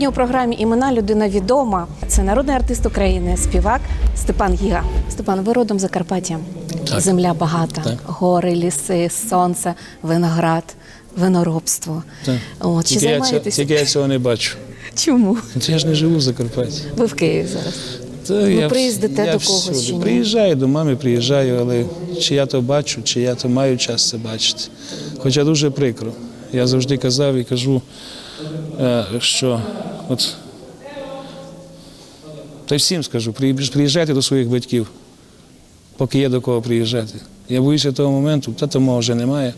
Сьогодні у програмі Імена людина відома. Це народний артист України, співак Степан Гіга. Степан, ви родом Закарпаття. Так. Земля багата, Так. гори, ліси, сонце, виноград, виноробство. Так. От, чи Тільки, я, цього- тільки я цього не бачу. Чому? Я ж не живу в Закарпатті. Ви в Києві зараз. Та Ви я приїздите я до когось всюди. чи ні? Приїжджаю до мами, приїжджаю, але чи я то бачу, чи я то маю час це бачити. Хоча дуже прикро. Я завжди казав і кажу, е, що от та й всім скажу, приїжджайте до своїх батьків, поки є до кого приїжджати. Я боюся того моменту, та того вже немає.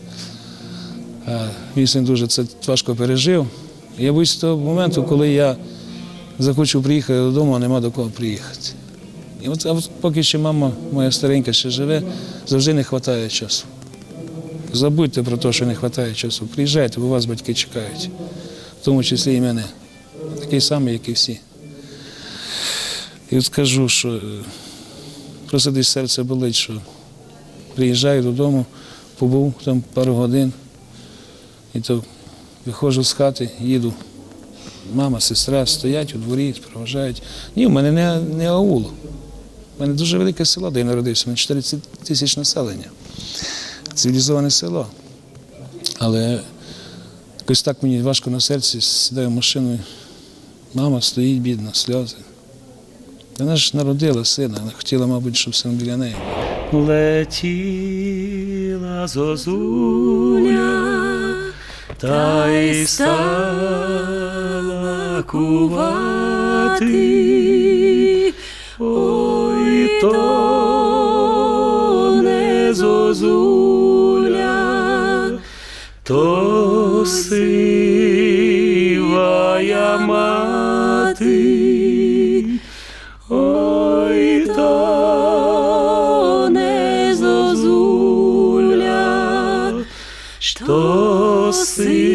Мій син дуже це важко пережив. Я боюся того моменту, коли я захочу приїхати додому, а нема до кого приїхати. І от, а поки ще мама моя старенька ще живе, завжди не вистачає часу. Забудьте про те, що не вистачає часу. Приїжджайте, бо вас батьки чекають, в тому числі і мене. Такий самий, як і всі. І от скажу, що е, просто десь серце болить, що приїжджаю додому, побув там пару годин, і то виходжу з хати, їду мама, сестра стоять у дворі, проважають. Ні, в мене не, не аул. У мене дуже велике село, де я народився, у мене 40 тисяч населення. Цивілізоване село. Але якось так мені важко на серці, сідаю в машину. Мама стоїть, бідна, сльози. Вона ж народила сина, вона хотіла, мабуть, щоб син біля неї. Летіла зозуля, та й стала кувати. Ой, то не зозуля, то сивая мати. Ой, то не зозуля, що сивая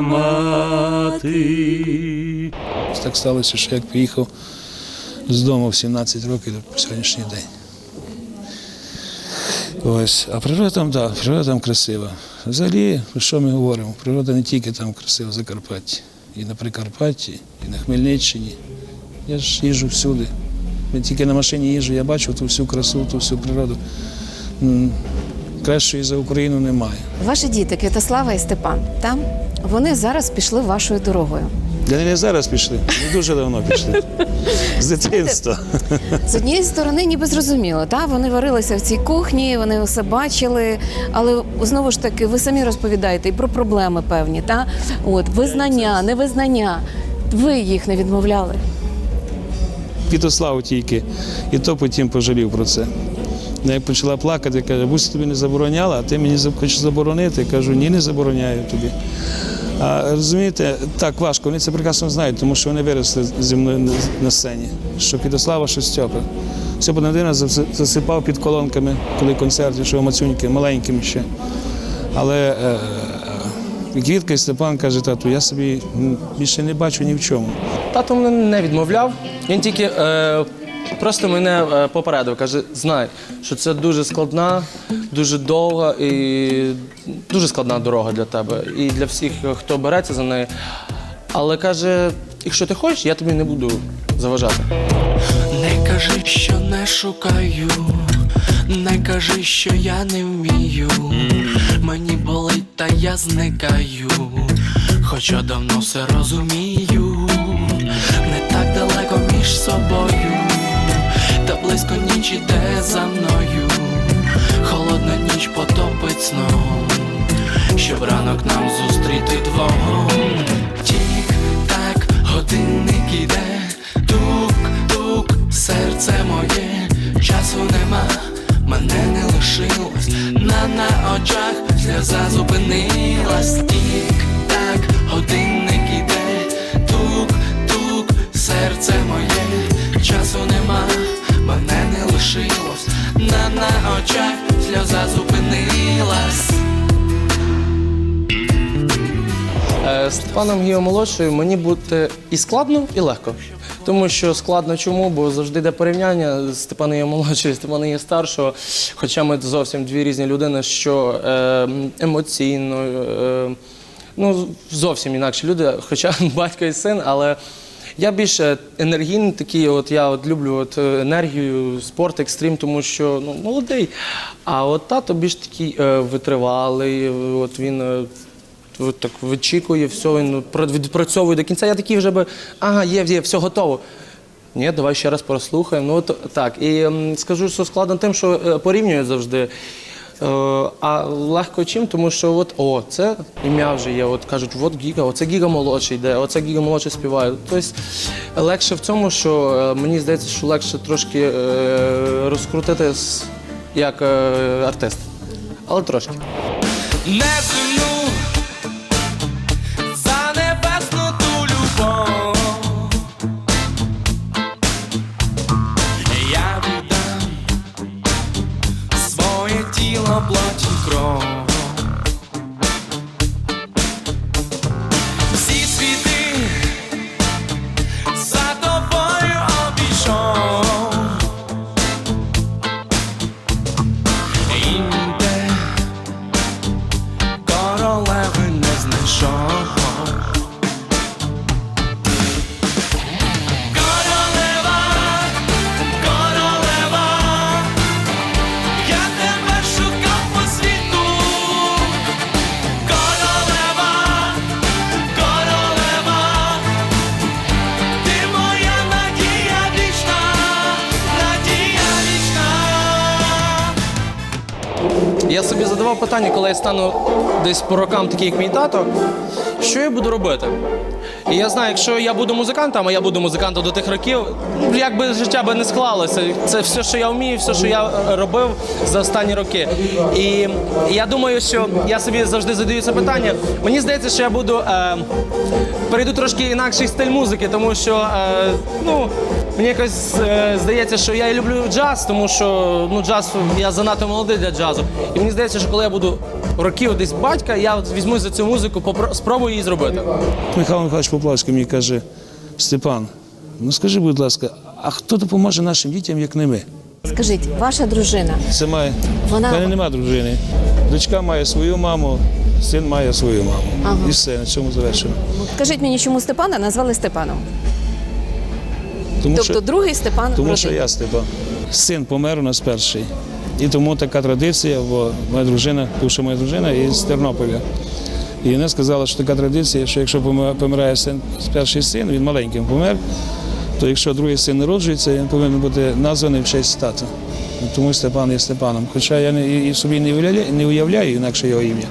мати. Так сталося, що як приїхав з дому в 17 років по сьогоднішній день. Ось, а природа там, да, природа там красива. Взагалі, що ми говоримо? Природа не тільки там красива в Закарпатті, і на Прикарпатті, і на Хмельниччині. Я ж їжджу всюди. Не тільки на машині їжджу, я бачу ту всю красу, ту всю природу. Кращої за Україну немає. Ваші діти, Квітослава і Степан, там вони зараз пішли вашою дорогою. Де не зараз пішли, не дуже давно пішли. З дитинства. З однієї сторони, ніби зрозуміло, та вони варилися в цій кухні, вони все бачили. Але знову ж таки, ви самі розповідаєте і про проблеми певні, та от визнання, невизнання. Ви їх не відмовляли. Святославу тільки, і то потім пожалів про це. Я почала плакати, каже, Буся тобі не забороняла, а ти мені хочеш заборонити. Кажу, ні, не забороняю тобі. Розумієте, так важко, вони це прекрасно знають, тому що вони виросли зі мною на- сцені. Що Святослава, що Стьопа. Стьопа Надина засипав під колонками, коли концерти, що Мацюньки, маленьким ще. Але е, е, Квітка і Степан каже, тату, я собі більше не бачу ні в чому. Тато мене не відмовляв. Він тільки е, просто мене е, попередив. Каже: знай, що це дуже складна, дуже довга і дуже складна дорога для тебе і для всіх, хто береться за неї. Але каже, якщо ти хочеш, я тобі не буду заважати. Не кажи, що не шукаю, не кажи, що я не вмію. Мені болить, та я зникаю, хоча давно все розумію. Не так далеко між собою, близько ніч іде за мною. Холодна ніч потопить сном, щоб ранок нам зустріти двом. Тік-так, годинник іде, тук-тук, серце моє, часу нема, мене не лишилось, на на очах сльоза зупинилась. Тік-так, годинник Е, З Гіо молодшою мені бути і складно, і легко. Тому що складно чому? Бо завжди йде порівняння з Степаном є молодшою, Степаном є старшого. Хоча ми зовсім дві різні людини, що е, емоційно, е, ну, зовсім інакші люди, хоча батько і син, але я більше енергійний такий, от я от люблю от е, енергію, спорт, екстрім, тому що ну, молодий. А от тато більш такий е, витривалий, от він. Так вичікує, все, він ну, відпрацьовує до кінця. Я такий вже би, ага, є, є, все готово. Ні, давай ще раз прослухаємо. Ну, от, так. І ем, скажу, що складно тим, що е, порівнюють завжди. Е, а легко чим, тому що от о, це ім'я вже є. От кажуть, от Гіга, оце Гіга молодший йде, оце Гіга молодший співає. Тобто легше в цьому, що е, мені здається, що легше трошки е, розкрутити як е, артист. Але трошки. Не не питання, коли я стану десь по рокам, такий як мій тато, що я буду робити? І я знаю, якщо я буду музикантом, а я буду музикантом до тих років, ну, як би життя би не склалося. Це все, що я вмію, все, що я робив за останні роки. І я думаю, що я собі завжди задаю це питання. Мені здається, що я буду е, перейду трошки інакший стиль музики, тому що е, ну, мені якось е, здається, що я і люблю джаз, тому що ну, джаз я занадто молодий для джазу. І мені здається, що коли я буду років десь батька, я от візьму за цю музику, спробую її зробити. Михайло Михайлович Поплавський мені каже: Степан, ну скажи, будь ласка, а хто допоможе нашим дітям, як не ми? Скажіть, ваша дружина, Це має. Вона- В мене нема дружини. Дочка має свою маму, син має свою маму. Ага. І все, на цьому завершено. скажіть мені, чому Степана назвали Степаном? Тому тобто другий Степан Тому що я Степан. Син помер у нас перший. І тому така традиція, бо моя дружина, бувша моя дружина із Тернополя. І вона сказала, що така традиція, що якщо помирає- син, перший син, він маленьким помер, то якщо другий син народжується, він повинен бути названий в честь тата. Тому Степан є Степаном. Хоча я не, і собі не уявляю, не уявляю інакше його ім'я.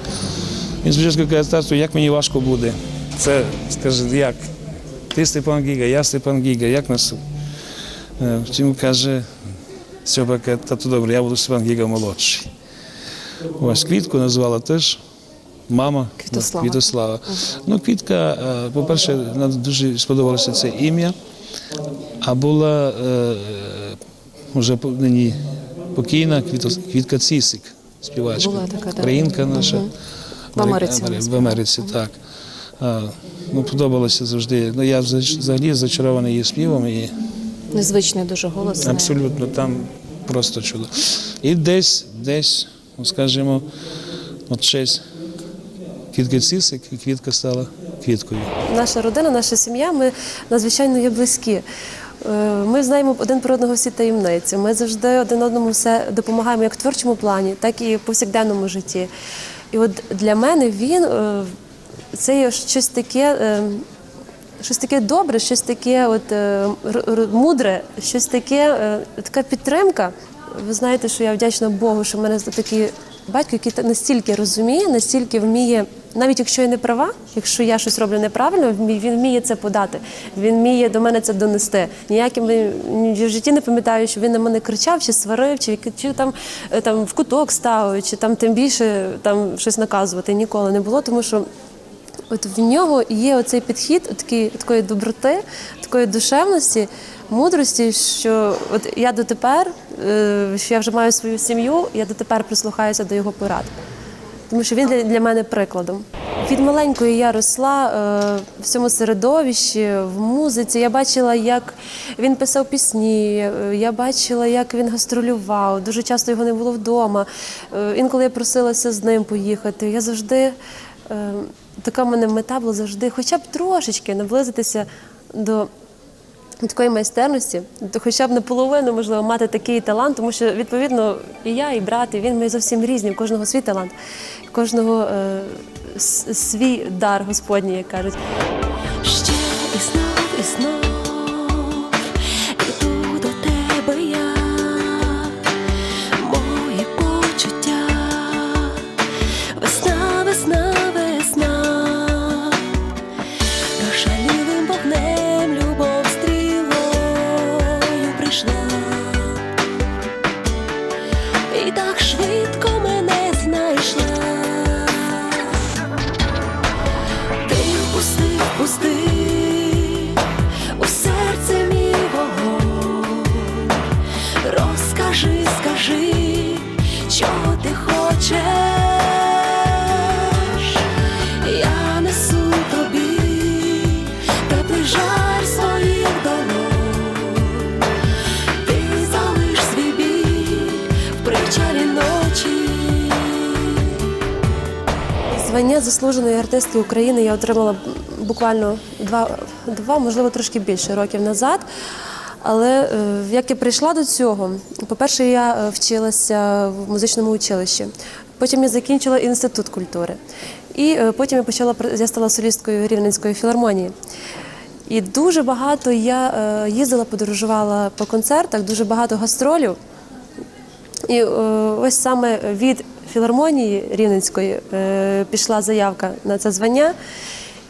Він спочатку каже, тату, як мені важко буде. Це скаже, як? Ти Степан Гіга, я Степан Гіга, як нас Е, Втім, каже, Стьопа каже, та добре, я буду Степан Гіга молодший. Ось квітку назвала теж мама Квітослава. Квітослава. Ну, квітка, е, по-перше, нам дуже сподобалося це ім'я, а була е, вже нині покійна Квітка Цісик, співачка. Була така, так. Українка наша. В Америці В Америці, так. Ну, подобалося завжди. Ну, я взагалі- взагалі зачарований її співом. І Незвичний дуже голос. Абсолютно, там просто чудо. І десь, десь, ну, скажімо, от честь квітки цісик, і квітка стала квіткою. Наша родина, наша сім'я, ми надзвичайно є близькі. Е, Ми знаємо один про одного всі таємниці. Ми завжди один одному все допомагаємо як в творчому плані, так і в повсякденному житті. І от для мене він е, це є щось таке. е, Щось таке добре, щось таке от, мудре, щось таке, така підтримка. Ви знаєте, що я вдячна Богу, що в мене такий батько, який настільки розуміє, настільки вміє, навіть якщо я не права, якщо я щось роблю неправильно, він вміє це подати. Він вміє до мене це донести. Ніяким ні в житті не пам'ятаю, що він на мене кричав, чи сварив, чи, чи там, е, там в куток ставив, чи там тим більше там щось наказувати. Ніколи не було, тому що От в нього є оцей підхід такої, такої доброти, такої душевності, мудрості, що от я дотепер, е, що я вже маю свою сім'ю, я дотепер прислухаюся до його порад. Тому що він для, мене прикладом. Від маленької я росла е, в цьому середовищі, в музиці. Я бачила, як він писав пісні, е, я бачила, як він гастролював. Дуже часто його не було вдома. Інколи я просилася з ним поїхати. Я завжди така в мене мета була завжди, хоча б трошечки наблизитися до такої майстерності, то хоча б наполовину можливо мати такий талант, тому що відповідно і я, і брат, і він ми зовсім різні. У кожного свій талант, кожного е, свій дар Господній, як кажуть. Ще і знов, і знов Звання заслуженої артистки України я отримала буквально два, два, можливо, трошки більше років назад. Але е, як я прийшла до цього, по-перше, я е, вчилася в музичному училищі. Потім я закінчила інститут культури. І е, потім я почала я стала солісткою Рівненської філармонії. І дуже багато я їздила, подорожувала по концертах, дуже багато гастролів. І ось саме від філармонії Рівненської е, пішла заявка на це звання.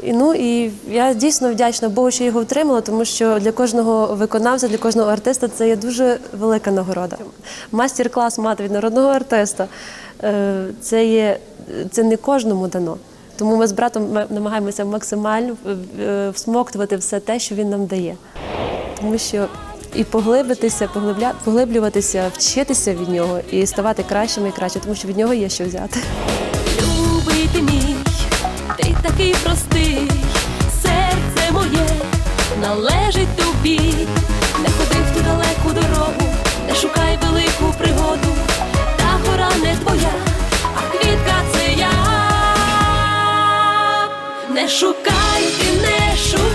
І, ну, і я дійсно вдячна Богу, що його отримала, тому що для кожного виконавця, для кожного артиста це є дуже велика нагорода. Мастер-клас мати від народного артиста е, це, є, це не кожному дано. Тому ми з братом намагаємося максимально е, всмоктувати все те, що він нам дає тому що і поглибитися, поглибля, поглиблюватися, вчитися від нього і ставати кращими і краще, тому що від нього є що взяти. Любий ти мій, ти такий простий, серце моє належить тобі. Не ходи в ту далеку дорогу, не шукай велику пригоду, та гора не твоя, а квітка це я. Не шукай, ти не шукай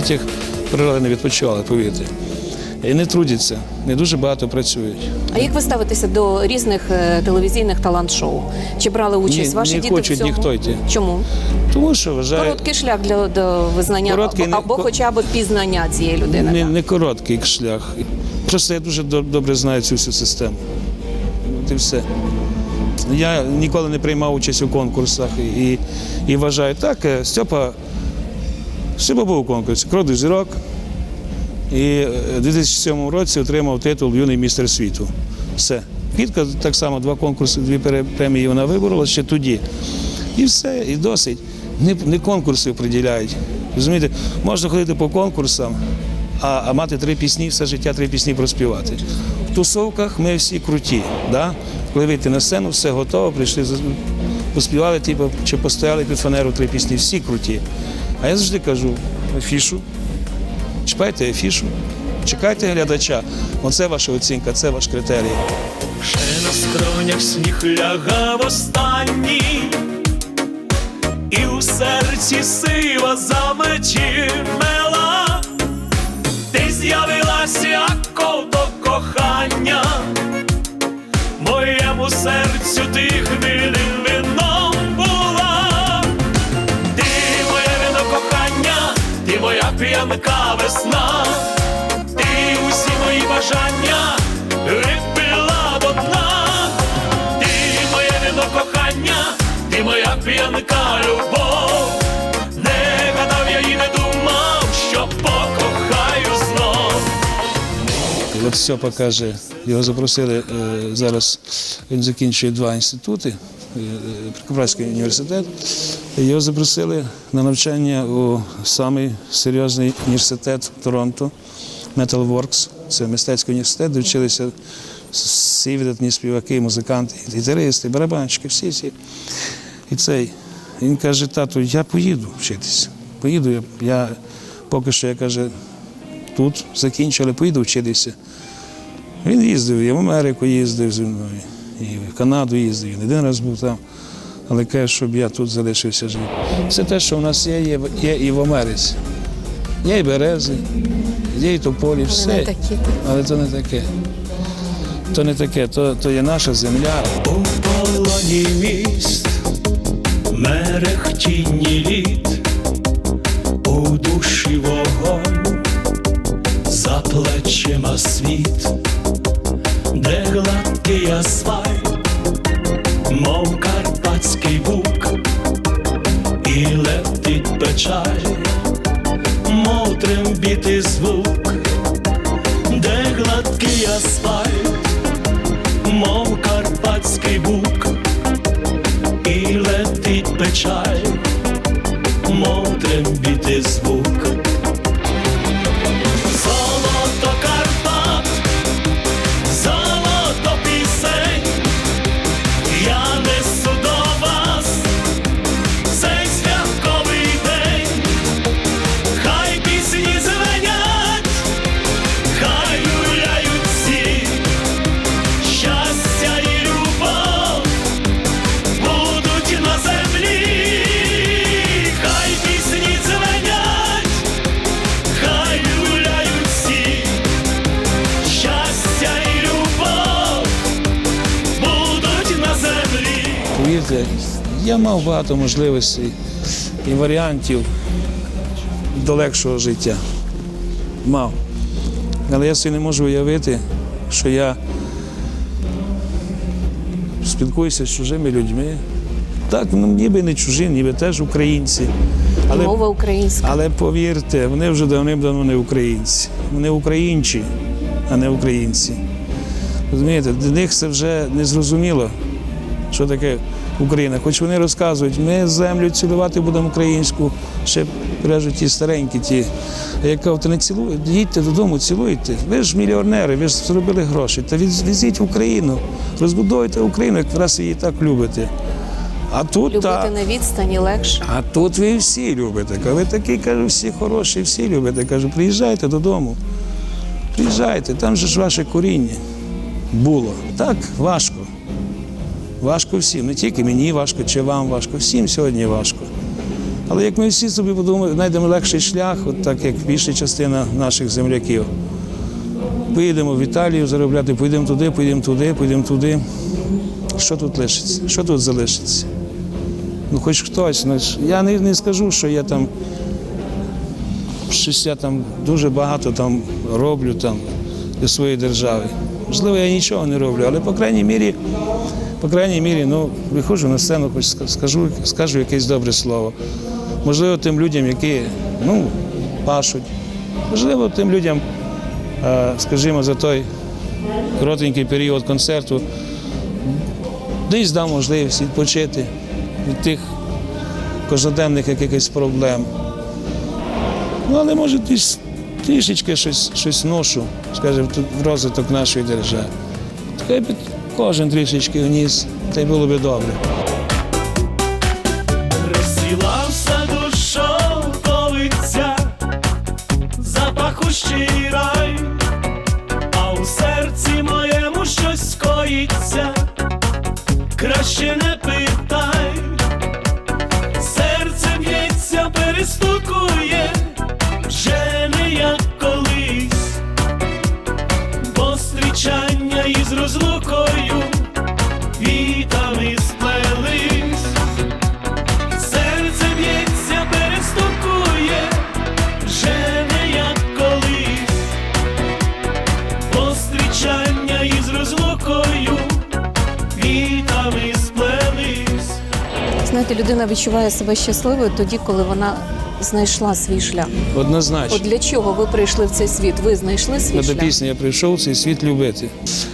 дітях природа не відпочивала, повірте. І не трудяться, не дуже багато працюють. А як ви ставитеся до різних е, телевізійних талант-шоу? Чи брали участь Ні, ваші не діти хочуть в цьому? ніхто йти. Чому? Тому що вважаю, Короткий шлях для до визнання Короткий, або, не- хоча б пізнання цієї людини. не, не короткий шлях. Просто я дуже добре знаю цю всю систему. От і все. Я ніколи не приймав участь у конкурсах і, і вважаю, так, е, Степа, Степа був у конкурсі «Крок зірок. І е, у 2007 році отримав титул Юний містер світу. Все. Квітка так само два конкурси, дві премії вона виборола ще тоді. І все, і досить. Не, не конкурси приділяють. Розумієте, можна ходити по конкурсам, а, а мати три пісні, все життя три пісні проспівати. В тусовках ми всі круті. Да? Коли вийти на сцену, все готово, прийшли, поспівали, типу, чи постояли під фанеру три пісні, всі круті. А я завжди кажу афішу, чіпайте афішу, чекайте глядача. Оце ваша оцінка, це ваш критерій. Ще на скронях сніг лягав останній, і у серці сива замечімела, ти з'явилася як кохання, моєму серцю ти хвилин п'янка весна, ти усі мої бажання випила до дна, ти моє вино кохання, ти моя п'янка любов, От Степа каже, його запросили е, зараз, він закінчує два інститути е, університет. Його запросили на навчання у самий серйозний університет Торонто, Metalworks. Це мистецький університет, де вчилися всі видатні співаки, музиканти, гітаристи, барабанщики, всі всі. І цей. Він каже, тату, я поїду вчитися. Поїду, я, я поки що я каже, тут закінчу, але поїду вчитися. Він їздив, і в Америку їздив зі мною, і в Канаду їздив, і не один раз був там. Але каже, щоб я тут залишився жити. Все те, що в нас є, є, є і в Америці. Є і берези, є і тополі, все. не такі. Але то не таке. То не таке, то, то є наша земля. У полоні міст, мерехтінні літ, у душі вогонь, за плечима світ, де гладкий асфальт, мов карпатський бук, і летить печаль, Повірте, я мав багато можливостей і варіантів до легшого життя. Мав. Але я собі не можу уявити, що я спілкуюся з чужими людьми. Так, ну ніби не чужі, ніби теж українці. І мова українська. Але повірте, вони вже давним-давно не українці. Вони українці, а не українці. Розумієте, для них це вже не зрозуміло, що таке Україна. Хоч вони розказують, ми землю цілувати будемо українську, ще кажуть ті старенькі ті. Я кажу, то не цілуйте, їдьте додому, цілуйте. Ви ж мільйонери, ви ж зробили гроші. Та віз- візіть в Україну, розбудуйте Україну, якраз її так любите. А тут Любити так. на відстані легше. А тут ви всі любите. Ви такі, кажу, всі хороші, всі любите. Кажу, приїжджайте додому. Приїжджайте, там же ж ваше коріння було. Так, важко. Важко всім. Не тільки мені важко, чи вам важко, всім сьогодні важко. Але як ми всі собі подумаємо, знайдемо легший шлях, от так як більша частина наших земляків. Поїдемо в Італію заробляти, поїдемо туди, поїдемо туди, поїдемо туди. Що тут лишиться? Що тут залишиться? Ну, хоч хтось. Ну, я не, не скажу, що я там щось я там дуже багато там роблю там для своєї держави. Можливо, я нічого не роблю, але по крайній мірі, по крайній мірі, ну, виходжу на сцену, хоч скажу, скажу якесь добре слово. Можливо, тим людям, які ну, пашуть, можливо, тим людям, е, скажімо, за той коротенький період концерту десь дам можливість відпочити від тих кожноденних якихось проблем. Ну, але може десь трішечки щось, щось ношу, скажімо, в розвиток нашої держави. Би кожен трішечки вніс, та й було би добре. Розсіла в саду шовковиця, запахущий рай, а у серці моєму щось коїться, краще не людина відчуває себе щасливою тоді, коли вона знайшла свій шлях. Однозначно. От для чого ви прийшли в цей світ? Ви знайшли свій До пісні я прийшов цей світ любити.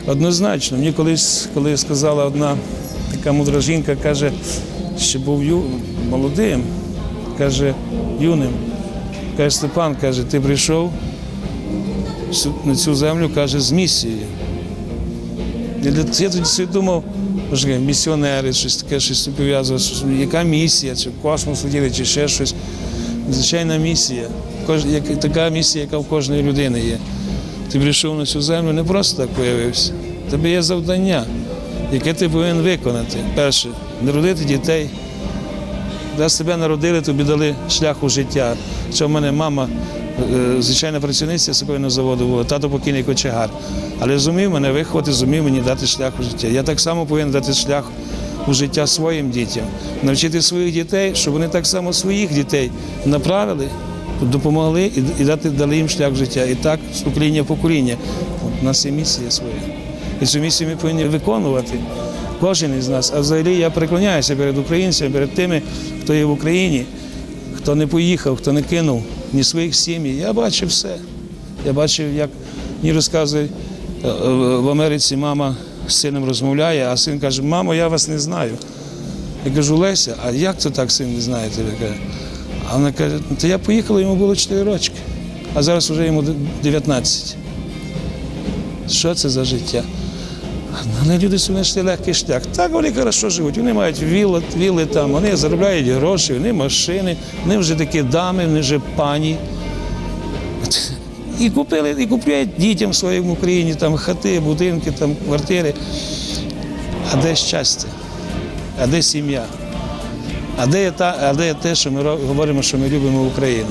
Однозначно, мені колись, коли сказала одна така мудра жінка каже, що був ю, молодим, каже, юним. Каже, Степан, каже, ти прийшов на цю землю, каже, з місією. Я, тоді думав, яке, місіонери, щось таке, щось щось, яка місія, чи в космос летіли, чи ще щось. Звичайна місія. Така місія, яка в кожної людини є. Ти прийшов на цю землю, не просто так появився. Тебе є завдання, яке ти повинен виконати. Перше, народити дітей. Де себе народили, тобі дали шлях у життя. Що в мене мама, звичайна працівниця сокольного заводу була, тато покійний кочегар. Але зумів мене виховати, зумів мені дати шлях у життя. Я так само повинен дати шлях у життя своїм дітям, навчити своїх дітей, щоб вони так само своїх дітей направили, допомогли і, дати, дали їм шлях життя. І так з покоління в покоління. У нас є місія своя. І цю місію ми повинні виконувати. Кожен із нас. А взагалі я преклоняюся перед українцями, перед тими, хто є в Україні, хто не поїхав, хто не кинув ні своїх сім'ї. Я бачив все. Я бачив, як мені розказує е, е, в Америці мама з сином розмовляє, а син каже, мамо, я вас не знаю. Я кажу, Леся, а як це так син не знає тебе? А вона каже, «Ну, то я поїхала, йому було 4 рочки, а зараз вже йому 19. Що це за життя? Але люди собі знайшли легкий шлях. Так вони хорошо живуть. Вони мають вілли, вілли там, вони заробляють гроші, вони машини, вони вже такі дами, вони вже пані. І купили, і купляють дітям своїм в Україні там хати, будинки, там, квартири. А де щастя? А де сім'я? А де та, а де те, що ми говоримо, що ми любимо Україну?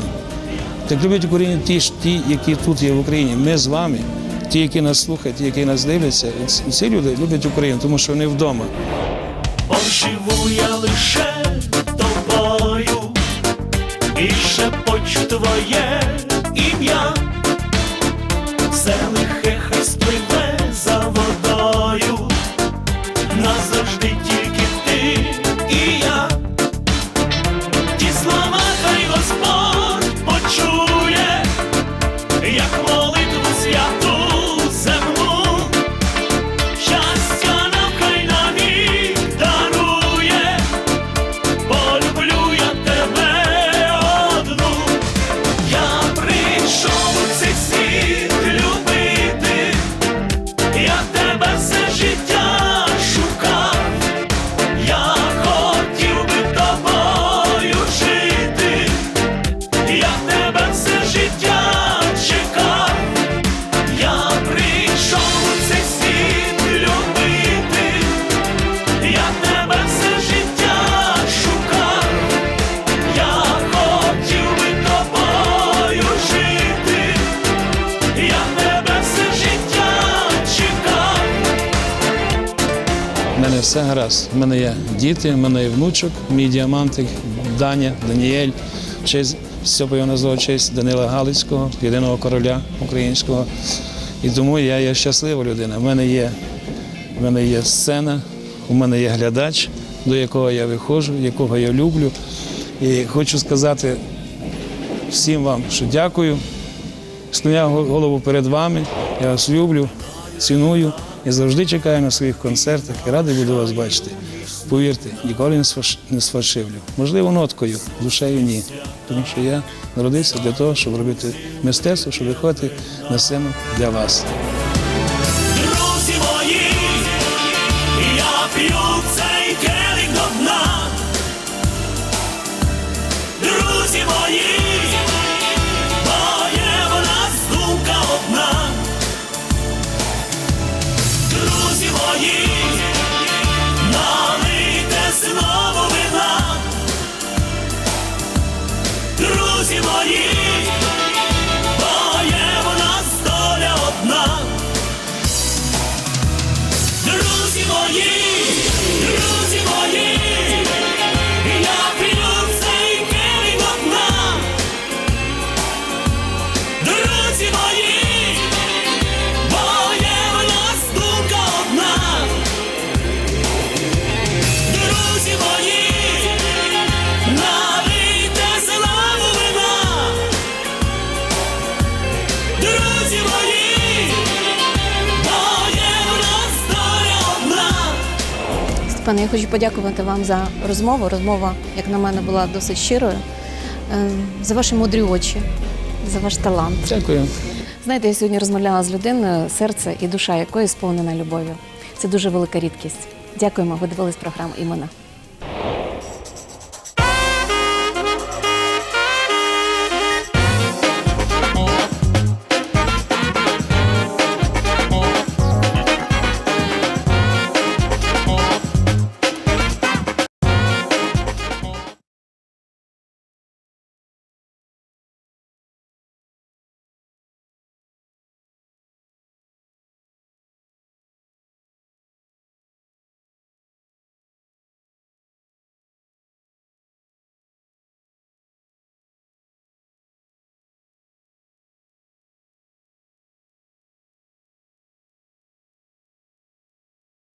Так люблять Україну ті, ті, які тут є в Україні. Ми з вами, ті, які нас слухають, ті, які нас дивляться, всі люди люблять Україну, тому що вони вдома. Поживу я лише тобою і шепочу твоє ім'я, все лихе хай спливе мене. У мене є діти, в мене є внучок, мій діамантик, Даня, Даніель, честь, його назвав честь Данила Галицького, єдиного короля українського. І тому я є щаслива людина. У мене є, в мене є сцена, у мене є глядач, до якого я виходжу, якого я люблю. І хочу сказати всім вам, що дякую. Склоняю голову перед вами. Я вас люблю, ціную і завжди чекаю на своїх концертах і радий буду вас бачити. Повірте, ніколи не сфальшивлю. Можливо, ноткою, душею ні. Тому що я народився для того, щоб робити мистецтво, щоб виходити на сцену для вас. Друзі мої, я п'ю Друзі мої, Пане, я хочу подякувати вам за розмову. Розмова, як на мене, була досить щирою. Е, За ваші мудрі очі, за ваш талант. Дякую. Знаєте, я сьогодні розмовляла з людиною, серце і душа якої сповнена любов'ю. Це дуже велика рідкість. Дякуємо, ви дивились програму імена.